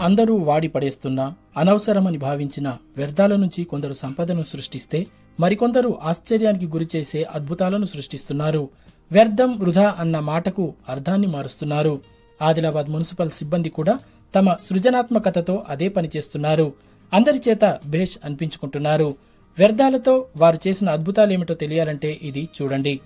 అందరూ వాడి పడేస్తున్న అనవసరమని భావించిన వ్యర్థాల నుంచి కొందరు సంపదను సృష్టిస్తే మరికొందరు ఆశ్చర్యానికి గురిచేసే అద్భుతాలను సృష్టిస్తున్నారు. వ్యర్థం వృధా అన్న మాటకు అర్థాన్ని మారుస్తున్నారు. ఆదిలాబాద్ మున్సిపల్ సిబ్బంది కూడా తమ సృజనాత్మకతతో అదే పని చేస్తున్నారు. అందరి చేత భేష్ అనిపించుకుంటున్నారు. వ్యర్థాలతో వారు చేసిన అద్భుతాలేమిటో తెలియాలంటే ఇది చూడండి.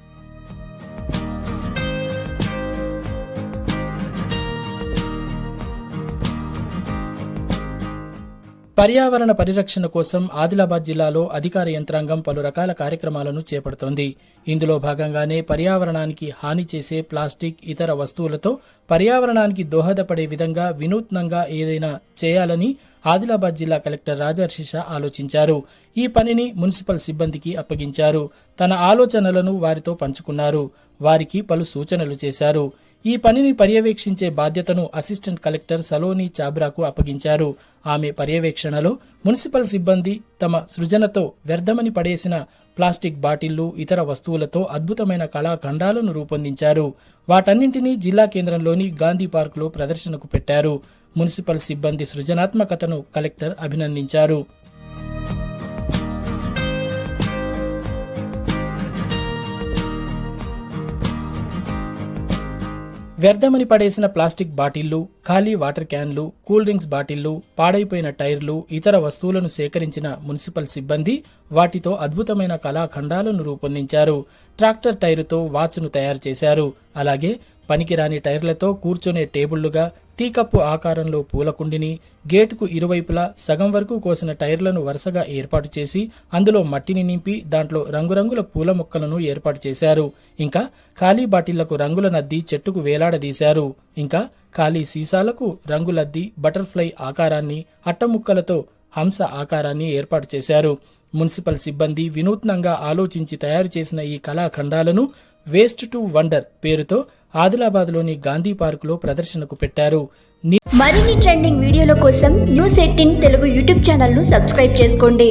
పర్యావరణ పరిరక్షణ కోసం ఆదిలాబాద్ జిల్లాలో అధికార యంత్రాంగం పలు రకాల కార్యక్రమాలను చేపడుతోంది. ఇందులో భాగంగానే పర్యావరణానికి హాని చేసే ప్లాస్టిక్ ఇతర వస్తువులతో పర్యావరణానికి దోహదపడే విధంగా వినూత్నంగా ఏదైనా చేయాలని ఆదిలాబాద్ జిల్లా కలెక్టర్ రాజర్షిష ఆలోచించారు. ఈ పనిని మున్సిపల్ సిబ్బందికి అప్పగించారు. తన ఆలోచనలను వారితో పంచుకున్నారు. వారికి పలు సూచనలు చేశారు. ఈ పనిని పర్యవేక్షించే బాధ్యతను అసిస్టెంట్ కలెక్టర్ సలోని చాబ్రాకు అప్పగించారు. ఆమె పర్యవేక్షణలో మున్సిపల్ సిబ్బంది తమ సృజనతో వ్యర్థమని పడేసిన ప్లాస్టిక్ బాటిళ్ళు ఇతర వస్తువులతో అద్భుతమైన కళాఖండాలను రూపొందించారు. వాటన్నింటినీ జిల్లా కేంద్రంలోని గాంధీ పార్కులో ప్రదర్శనకు పెట్టారు. మున్సిపల్ సిబ్బంది సృజనాత్మకతను కలెక్టర్ అభినందించారు. వ్యర్థమని పడేసిన ప్లాస్టిక్ బాటిళ్ళు ఖాళీ వాటర్ క్యాన్లు కూల్ డ్రింక్స్ బాటిళ్ళు పాడైపోయిన టైర్లు ఇతర వస్తువులను సేకరించిన మున్సిపల్ సిబ్బంది వాటితో అద్భుతమైన కళాఖండాలను రూపొందించారు. ట్రాక్టర్ టైరుతో వాచ్ను తయారు చేశారు. అలాగే పనికిరాని టైర్లతో కూర్చునే టేబుళ్ళుగా టీ కప్పు ఆకారంలో పూలకుండిని గేటుకు ఇరువైపులా సగం వరకు కోసిన టైర్లను వరుసగా ఏర్పాటు చేసి అందులో మట్టిని నింపి దాంట్లో రంగురంగుల పూల మొక్కలను ఏర్పాటు చేశారు. ఇంకా ఖాళీ బాటిళ్ళకు రంగులనద్ది చెట్టుకు వేలాడదీశారు. ఇంకా ఖాళీ సీసాలకు రంగులద్ది బటర్ఫ్లై ఆకారాన్ని అట్టముక్కలతో హంస ఆకారాన్ని ఏర్పాటు చేశారు. మున్సిపల్ సిబ్బంది వినూత్నంగా ఆలోచించి తయారు చేసిన ఈ కళాఖండాలను వేస్ట్ టు వండర్ పేరుతో ఆదిలాబాద్లోని గాంధీ పార్కులో ప్రదర్శనకు పెట్టారు. మరిన్ని ట్రెండింగ్ వీడియోల కోసం న్యూస్ ఎయిటీన్ తెలుగు యూట్యూబ్ ఛానల్ను సబ్స్క్రైబ్ చేసుకోండి.